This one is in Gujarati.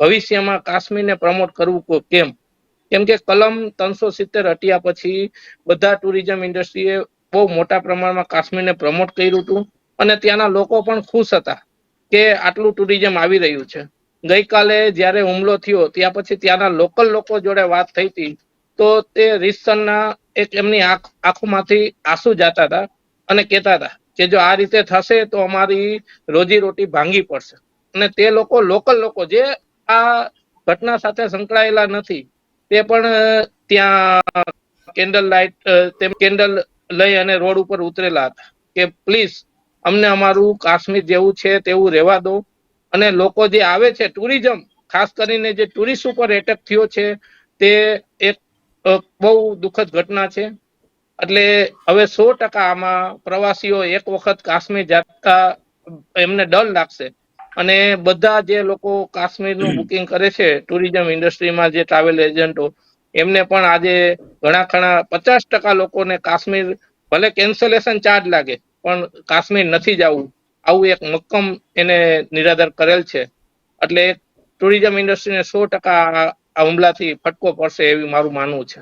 ભવિષ્યમાં કાશ્મીરને પ્રમોટ કરવું કેમ? કેમ કે કલમ ત્રણસો સિત્તેર હટ્યા પછી બધા ટુરિઝમ ઇન્ડસ્ટ્રીએ બહુ મોટા પ્રમાણમાં કાશ્મીરને પ્રમોટ કર્યું હતું અને ત્યાંના લોકો પણ ખુશ હતા કે આટલું ટુરિઝમ આવી રહ્યું છે. ગઈકાલે જ્યારે હુમલો થયો, ત્યાં પછી ત્યાંના લોકલ લોકો જોડે વાત થઈ હતી, તો તે રીતસરના એક એમની આંખ આંખોમાંથી આંસુ જાતા હતા અને કહેતા હતા કે જો આ રીતે થશે તો અમારી રોજી રોટી ભાંગી પડશે. અને તે લોકો લોકલ લોકો જે આ ઘટના સાથે સંકળાયેલા નથી. તે પણ ત્યાં કેન્ડલ લાઇટ તેમ કેન્ડલ લઈ અને રોડ ઉપર ઉતરેલા હતા કે પ્લીઝ અમને અમારું કાશ્મીર જેવું છે તેવું રહેવા દો. અને લોકો જે આવે છે ટુરિઝમ, ખાસ કરીને જે ટુરિસ્ટ ઉપર એટેક થયો છે, તે એક બહુ દુઃખદ ઘટના છે. એટલે હવે સો ટકા આમાં પ્રવાસીઓ એક વખત કાશ્મીર જતા એમને ડર લાગશે. અને બધા જે લોકો કાશ્મીરનું બુકિંગ કરે છે ટુરિઝમ ઇન્ડસ્ટ્રીમાં જે ટ્રાવેલ એજન્ટો એમને પણ આજે ઘણા ખણા પચાસ ટકા લોકોને કાશ્મીર ભલે કેન્સલેશન ચાર્જ લાગે પણ કાશ્મીર નથી જવું. આવું એક મક્કમ એને નિરાધાર કરેલ છે. એટલે ટુરિઝમ ઇન્ડસ્ટ્રીને સો ટકા આ હુમલાથી ફટકો પડશે એવી મારું માનવું છે.